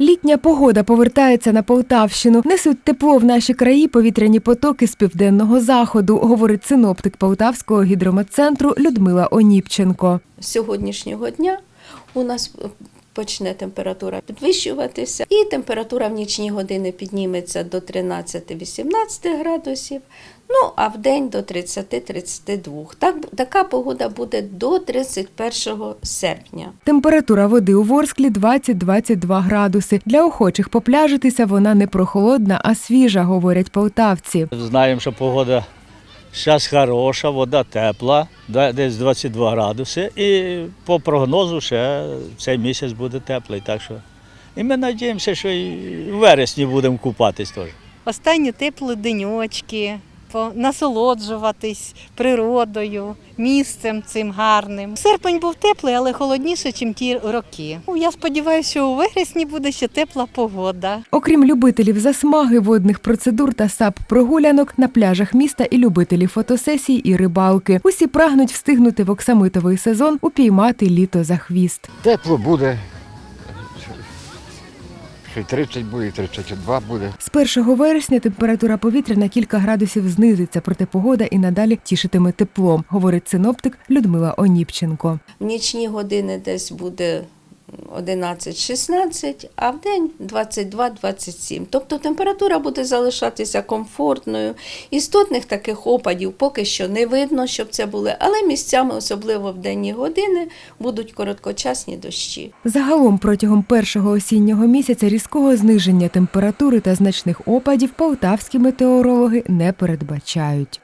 Літня погода повертається на Полтавщину. Несуть тепло в наші краї повітряні потоки з південного заходу, говорить синоптик Полтавського гідрометцентру Людмила Оніпченко. Сьогоднішнього дня у нас почне температура підвищуватися, і температура в нічні години підніметься до 13-18 градусів, ну а в день до 30-32. Так, така погода буде до 31 серпня. Температура води у Ворсклі 20-22 градуси. Для охочих попляжитися вона не прохолодна, а свіжа, говорять полтавці. Знаємо, що погода зараз хороша, вода тепла, десь 22 градуси. І по прогнозу ще цей місяць буде теплий. Так що. І ми сподіваємося, що і в вересні будемо купатись теж. останні теплі деньочки, насолоджуватись природою, місцем цим гарним. Серпень був теплий, але холодніше, ніж ті роки. Ну, Я сподіваюся, що у вересні буде ще тепла погода. Окрім любителів засмаги, водних процедур та сап-прогулянок на пляжах міста і любителі фотосесій і рибалки. Усі прагнуть встигнути в оксамитовий сезон упіймати літо за хвіст. Тепло буде. Що 30 буде, і 32 буде. З 1 вересня температура повітря на кілька градусів знизиться, проте погода і надалі тішитиме теплом, говорить синоптик Людмила Оніпченко. В нічні години десь буде 11-16, а в день 22-27. Тобто температура буде залишатися комфортною. Істотних таких опадів поки що не видно, щоб це були, але місцями, особливо в денні години, будуть короткочасні дощі. Загалом протягом першого осіннього місяця різкого зниження температури та значних опадів полтавські метеорологи не передбачають.